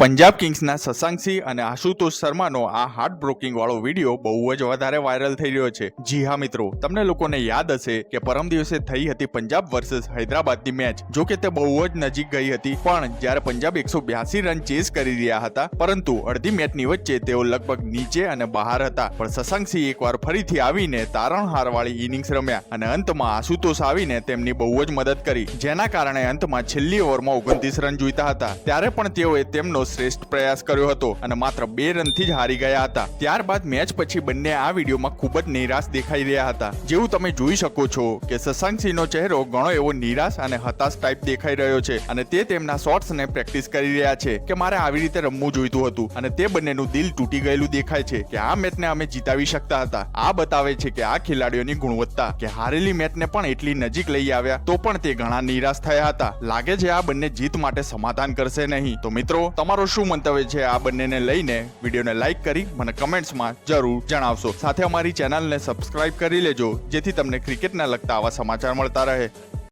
પંજાબ કિંગ્સના શશાંકસિંહ અને આશુતોષ શર્માનો આ heart broking વાળો વીડિયો બહુ જ વધારે વાયરલ થઈ રહ્યો છે. જી હા મિત્રો, તમને લોકોને યાદ હશે કે પરમ દિવસે થઈ હતી પંજાબ વર્સેસ હૈદરાબાદની મેચ જો કે તે બહુ જ નજીક ગઈ હતી, પણ જ્યારે પંજાબ એકસો બ્યાસી રન ચેસ કરી રહ્યા હતા, પરંતુ અડધી મેચની વચ્ચે તેઓ લગભગ નીચે અને બહાર હતા. પણ શશાંકસિંહ એકવાર ફરીથી આવીને તારણહાર વાળી ઇનિંગ્સ રમ્યા અને અંતમાં આશુતોષ આવીને તેમની બહુ જ મદદ કરી. જેના કારણે અંતમાં છેલ્લી ઓવરમાં ઓગણત્રીસ રન જોઈતા હતા. ત્યારે પણ તેઓએ તેમનો શ્રેષ્ઠ પ્રયાસ કર્યો હતો અને માત્ર બે રનથી જ હારી ગયા હતા. ત્યારબાદ મેચ પછી બંને આ વિડીયોમાં ખૂબ જ નિરાશ દેખાઈ રહ્યા હતા. જેવું તમે જોઈ શકો છો કે શશાંકસિંહનો ચહેરો ઘણો એવો નિરાશ અને હતાશ ટાઈપ દેખાઈ રહ્યો છે અને તે તેમના શોર્ટ્સને પ્રેક્ટિસ કરી રહ્યા છે કે મારે આવી રીતે રમવું જોઈતું હતું અને તે બંનેનું દિલ તૂટી ગયેલું દેખાય છે કે આ મેચને અમે જીતાવી શકતા હતા. આ બતાવે છે કે આ ખેલાડીઓની ગુણવત્તા કે હારેલી મેચને પણ એટલી નજીક લઈ આવ્યા તો પણ તે ઘણા નિરાશ થયા હતા. લાગે છે આ બંને જીત માટે સમાધાન કરશે નહીં. તો મિત્રો, તમારો શું મંતવ્ય છે આ બંનેને લઈને વિડીયોને લાઈક કરી મને કમેન્ટ્સમાં જરૂર જણાવશો. સાથે અમારી ચેનલને સબસ્ક્રાઇબ કરી લેજો, જેથી તમને ક્રિકેટના લગતા આવા સમાચાર મળતા રહે.